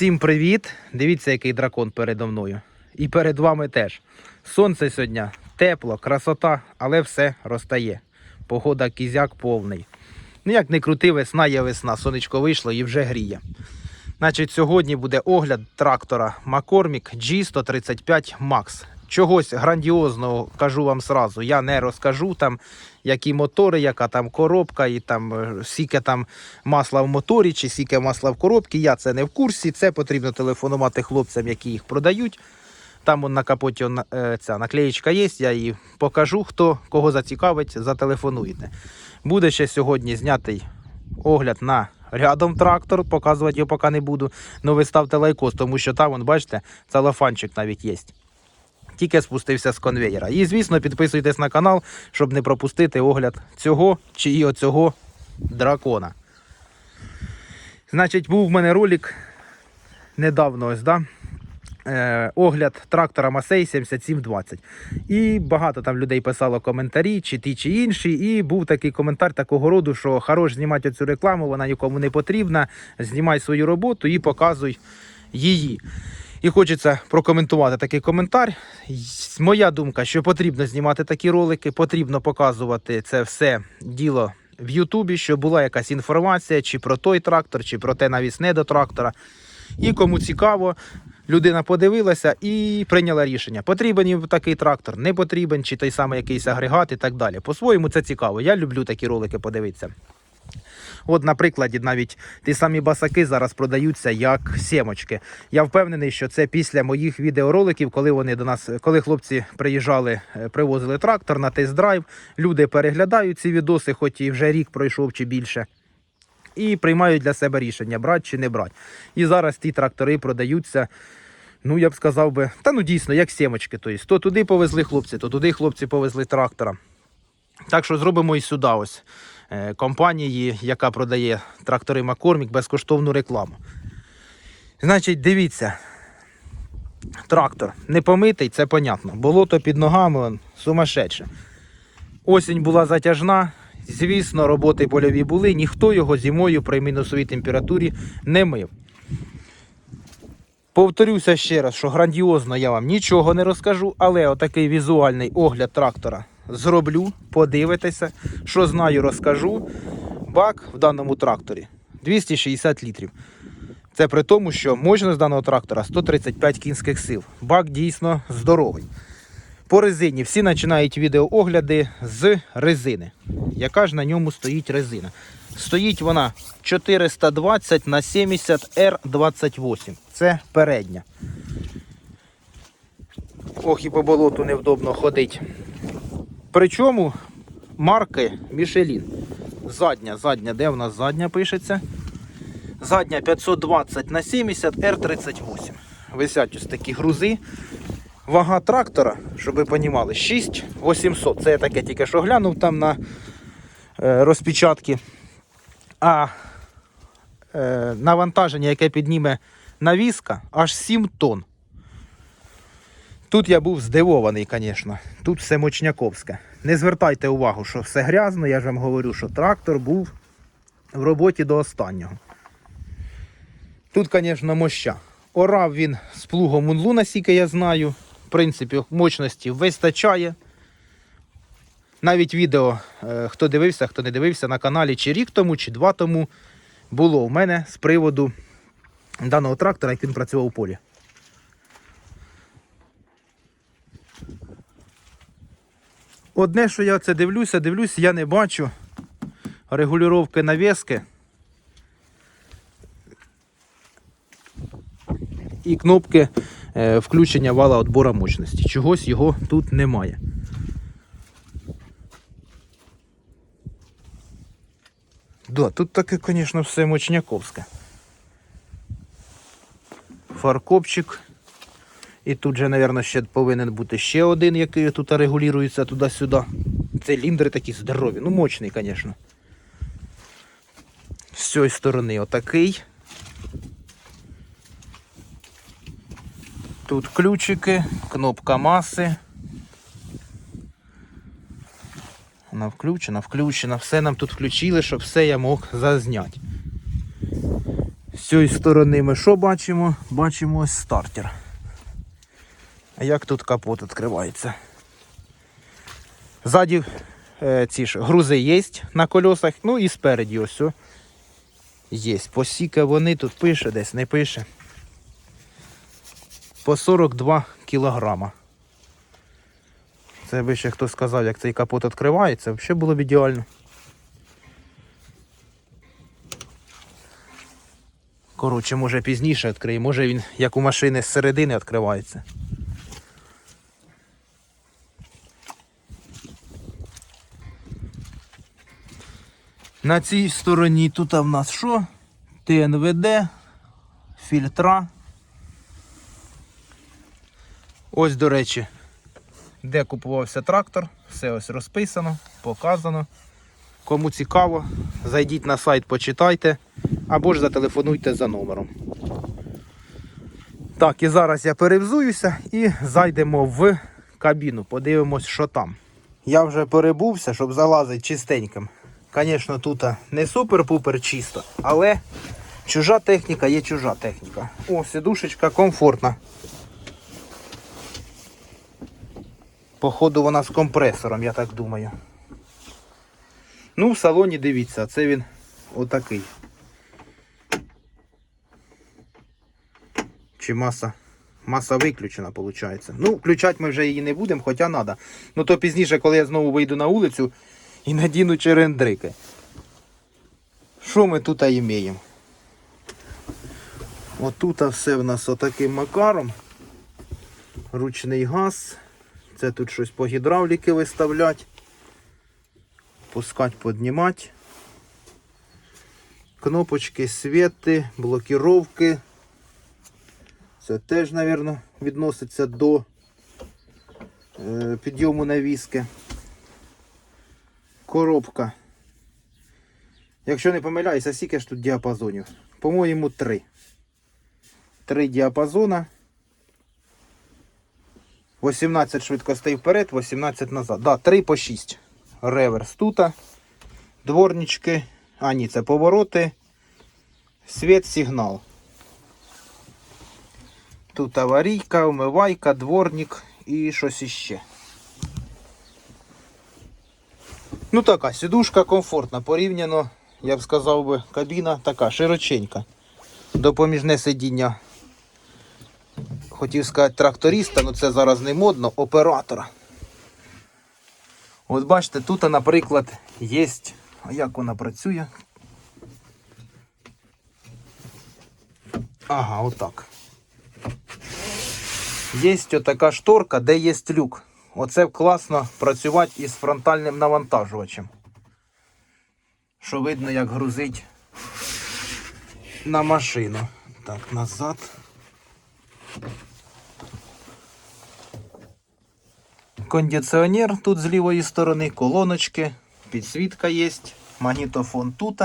Всім привіт! Дивіться, який дракон передо мною. І перед вами теж. Сонце сьогодні тепло, красота, але все розтає. Погода кізяк повний. Ну як не крути, весна є весна, сонечко вийшло і вже гріє. Значить, сьогодні буде огляд трактора Макормік G135 Max. Чогось грандіозного кажу вам сразу. Я не розкажу там, які мотори, яка там коробка, і там е, скільки там масла в моторі, чи скільки масла в коробці. Я це не в курсі. Це потрібно телефонувати хлопцям, які їх продають. Там он на капоті он, е, ця наклеєчка є, я її покажу. Хто кого зацікавить, зателефонуєте. Буде ще сьогодні знятий огляд на рядом трактор, показувати його поки не буду. Ну ви ставте лайкос, тому що там, вон, бачите, целофанчик навіть є. Тільки спустився з конвеєра. І, звісно, підписуйтесь на канал, щоб не пропустити огляд цього чи і оцього дракона. Значить, був в мене ролик недавно ось, да? е, огляд трактора Масей 7720. І багато там людей писало коментарі, чи ті, чи інші. І був такий коментар такого роду, що хорош знімати цю рекламу, вона нікому не потрібна. Знімай свою роботу і показуй її. І хочеться прокоментувати такий коментар. Моя думка, що потрібно знімати такі ролики, потрібно показувати це все діло в Ютубі, щоб була якась інформація чи про той трактор, чи про те навісне до трактора. І кому цікаво, людина подивилася і прийняла рішення. Потрібен їм такий трактор, не потрібен, чи той самий якийсь агрегат і так далі. По-своєму це цікаво. Я люблю такі ролики подивитися. От, на прикладі, навіть ті самі басаки зараз продаються як сімочки. Я впевнений, що це після моїх відеороликів, коли вони до нас, коли хлопці приїжджали, е, привозили трактор на тест-драйв. Люди переглядають ці відоси, хоч і вже рік пройшов чи більше. І приймають для себе рішення, брати чи не брати. І зараз ті трактори продаються. Ну, я б сказав би, та ну дійсно, як сімочки. Тобто, то туди повезли хлопці, то туди хлопці повезли трактора. Так що зробимо і сюди ось компанії, яка продає трактори Макормік, безкоштовну рекламу. Значить, дивіться. Трактор не помитий, це понятно. Болото під ногами он, сумасшедше. Осінь була затяжна. Звісно, роботи польові були, ніхто його зимою при мінусовій температурі не мив. Повторюся ще раз, що грандіозно я вам нічого не розкажу, але отакий візуальний огляд трактора зроблю, подивитеся, що знаю, розкажу. Бак в даному тракторі 260 літрів. Це при тому, що мощність даного трактора 135 кінських сил. Бак дійсно здоровий. По резині всі починають відеоогляди з резини. Яка ж на ньому стоїть резина? Стоїть вона 420 на 70 R28. Це передня. Ох, і по болоту невдобно ходить. Причому марки Michelin. Задня, задня, де в нас задня пишеться? Задня 520 на 70 R38. Висять ось такі грузи. Вага трактора, щоб ви розуміли, 6800. Це я таке тільки що глянув там на е, розпечатки. А е, навантаження, яке підніме навіска, аж 7 тонн. Тут я був здивований, звісно. Тут все мочняковське. Не звертайте увагу, що все грязно, я ж вам говорю, що трактор був в роботі до останнього. Тут, звісно, моща. Орав він з плугом Мунлу, наскільки я знаю. В принципі, мощності вистачає. Навіть відео, е, хто дивився, хто не дивився на каналі чи рік тому, чи два тому було у мене з приводу даного трактора, як він працював у полі. Одне, що я це дивлюся, дивлюся, я не бачу регулювання навіски і кнопки е, включення вала отбора мощності. Чогось його тут немає. Да, тут таке, звісно, все мощняковське. Фаркопчик. І тут же, мабуть, ще повинен бути ще один, який тут регулюється туди-сюди. Циліндри такі здорові, ну мощний, звісно. З цієї сторони отакий. Тут ключики, кнопка маси. Вона включена, включена. Все нам тут включили, щоб все я мог зазняти. З цієї сторони ми що бачимо? Бачимо ось стартер. Як тут капот відкривається? Ззаді е, ці ж грузи є на колесах, ну і спереді ось. о. Є. Посіка вони тут пише десь, не пише. По 42 кілограма. Це би ще хто сказав, як цей капот відкривається, взагалі було б ідеально. Коротше, може пізніше відкриє, може він як у машини з середини відкривається. На цій стороні тут в нас що? ТНВД, фільтра. Ось, до речі, де купувався трактор, все ось розписано, показано. Кому цікаво, зайдіть на сайт, почитайте або ж зателефонуйте за номером. Так, і зараз я перевзуюся і зайдемо в кабіну, подивимось, що там. Я вже перебувся, щоб залазити чистеньким. Звісно, тут не супер-пупер чисто, але чужа техніка є чужа техніка. О, сидушечка комфортна. Походу вона з компресором, я так думаю. Ну, в салоні дивіться, це він отакий. Чи маса? Маса виключена, виходить. Ну, включати ми вже її не будемо, хоча треба. Ну то пізніше, коли я знову вийду на вулицю і надіну черендрики. Що ми тут імеємо? Отут все в нас отаким макаром. Ручний газ. Це тут щось по гідравліки виставлять. Пускать, піднімати. Кнопочки, світи, блокіровки. Це теж, мабуть, відноситься до е, підйому навіски. Коробка. Якщо не помиляюся, скільки ж тут діапазонів? По-моєму, три. Три діапазона. 18 швидкостей вперед, 18 назад. Да, 3 по 6. Реверс тут. Дворнички. А, ні, це повороти. Світ, сигнал. Тут аварійка, умивайка, дворник і щось іще. Ну така, сідушка комфортна, порівняно, я б сказав би, кабіна така широченька. Допоміжне сидіння. Хотів сказати тракториста, але це зараз не модно, оператора. От бачите, тут, наприклад, є. Як вона працює? Ага, отак. Є отака шторка, де є люк. Оце класно працювати із фронтальним навантажувачем. Що видно, як грузить на машину. Так, назад. Кондиціонер тут з лівої сторони, колоночки, підсвітка є, магнітофон тут.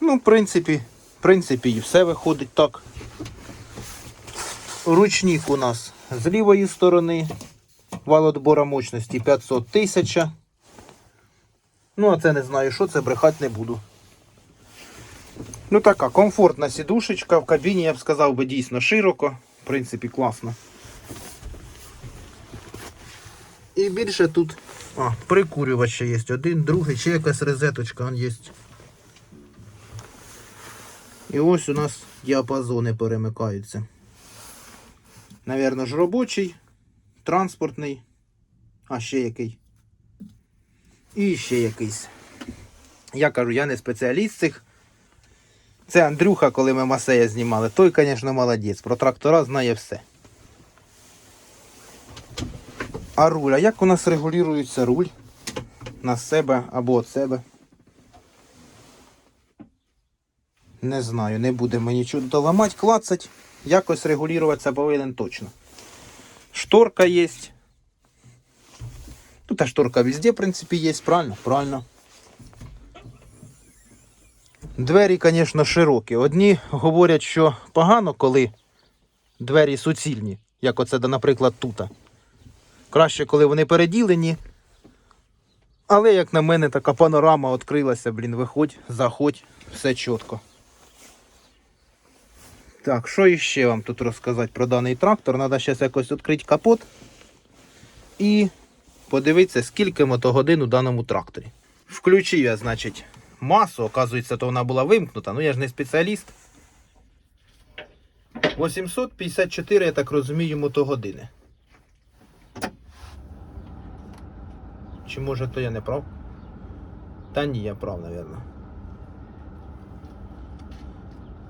Ну, в принципі, в принципі, і все виходить так. Ручник у нас з лівої сторони. Вал отбора мощності 500 тисяч. Ну, а це не знаю, що це брехати не буду. Ну, така комфортна сідушечка. В кабіні, я б сказав би, дійсно широко. В принципі, класно. І більше тут а, прикурювач ще є. Один, другий, ще якась розеточка є. І ось у нас діапазони перемикаються. Навірно ж робочий, транспортний, а ще який. І ще якийсь. Я кажу, я не спеціаліст цих. Це Андрюха, коли ми Масея знімали. Той, звісно, молодець. Про трактора знає все. А руль, а як у нас регулюється руль? На себе або від себе? Не знаю, не будемо нічого доламати, клацать. Якось регулюватися повинен точно. Шторка є. Тут а шторка везде, в принципі, є, правильно? Правильно. Двері, звісно, широкі. Одні говорять, що погано, коли двері суцільні, як оце, наприклад, тут. Краще, коли вони переділені. Але, як на мене, така панорама відкрилася, блін, виходь, заходь, все чітко. Так, що іще вам тут розказати про даний трактор? Треба зараз якось відкрити капот і подивитися, скільки мотогодин у даному тракторі. Включив я, значить, масу, оказується, то вона була вимкнута, ну я ж не спеціаліст. 854, я так розумію, мотогодини. Чи може то я не прав? Та ні, я прав, мабуть.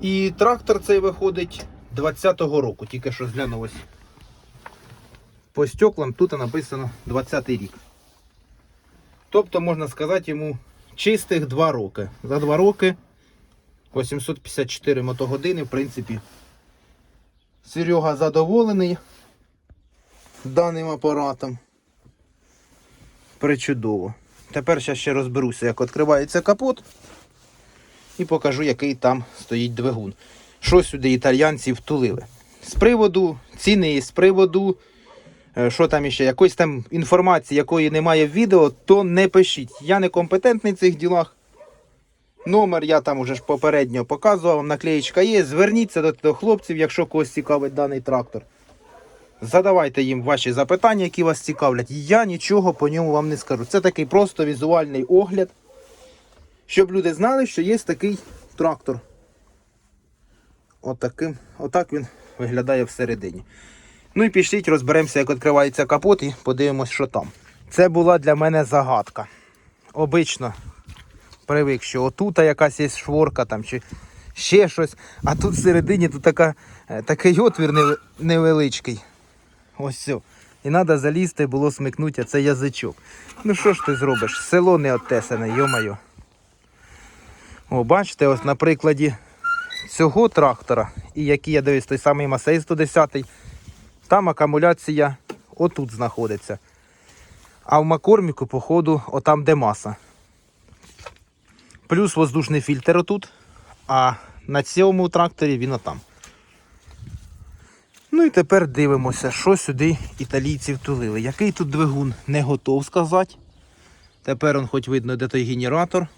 І трактор цей виходить 20-го року, тільки що зглянув ось. По стеклам тут написано 20-й рік. Тобто, можна сказати, йому чистих 2 роки. За 2 роки 854 мотогодини, в принципі. Серега задоволений даним апаратом. Причудово. Тепер ще ще розберуся, як відкривається капот. І покажу, який там стоїть двигун. Що сюди італьянці втулили. З приводу ціни, з приводу, е, що там іще, якоїсь там інформації, якої немає в відео, то не пишіть. Я не компетентний в цих ділах. Номер я там уже ж попередньо показував, наклеєчка є. Зверніться до, до хлопців, якщо когось цікавить даний трактор. Задавайте їм ваші запитання, які вас цікавлять. Я нічого по ньому вам не скажу. Це такий просто візуальний огляд, щоб люди знали, що є такий трактор. Отаким, отак він виглядає всередині. Ну і пішліть, розберемося, як відкривається капот і подивимось, що там. Це була для мене загадка. Обично привик, що отут якась є шворка там, чи ще щось, а тут всередині тут така, е, такий отвір невеличкий. Ось все. І треба залізти, було смикнути, а це язичок. Ну що ж ти зробиш? Село не оттесане, йомайо. О, бачите, ось на прикладі цього трактора, і який я дивлюсь, той самий Масей 110, там акумуляція отут знаходиться. А в Макорміку, походу, отам де маса. Плюс воздушний фільтр отут, а на цьому тракторі він отам. Ну і тепер дивимося, що сюди італійці втулили. Який тут двигун, не готов сказати. Тепер он хоч видно, де той генератор.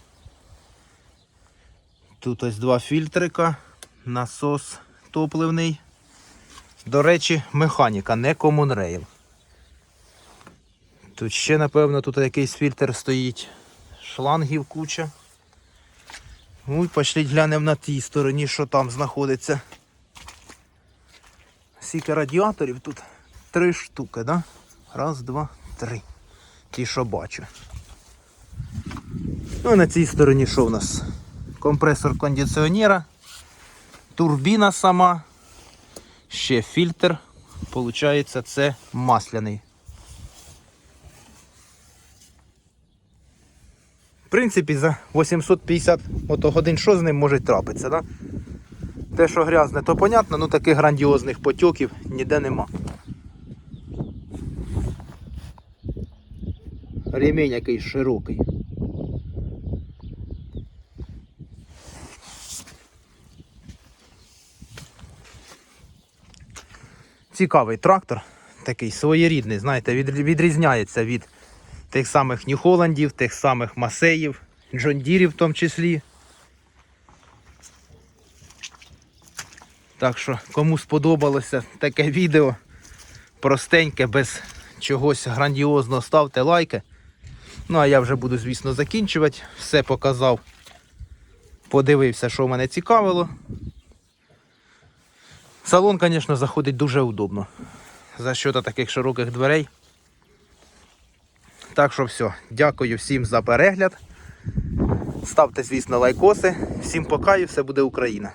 Тут ось два фільтрика, насос топливний. До речі, механіка, не Rail. Тут ще, напевно, тут якийсь фільтр стоїть. Шлангів куча. Ну і пошліть глянемо на тій стороні, що там знаходиться. Скільки радіаторів тут? Три штуки, да? Раз, два, три. Ті, що бачу. Ну, на цій стороні що в нас? Компресор кондиціонера, турбіна сама, ще фільтр. Получається, це масляний. В принципі, за 850 мотогодин що з ним може трапитися, да? Те, що грязне, то понятно, ну таких грандіозних потьоків ніде нема. Ремінь якийсь широкий. Цікавий трактор, такий своєрідний, знаєте, відрізняється від тих самих Нью-Холландів, тих самих Масеїв, Джондірів в тому числі. Так що, кому сподобалося таке відео простеньке, без чогось грандіозного, ставте лайки. Ну, а я вже буду, звісно, закінчувати. Все показав. Подивився, що мене цікавило. Салон, звісно, заходить дуже удобно. За щодо таких широких дверей. Так що все, дякую всім за перегляд. Ставте, звісно, лайкоси. Всім пока і все буде Україна.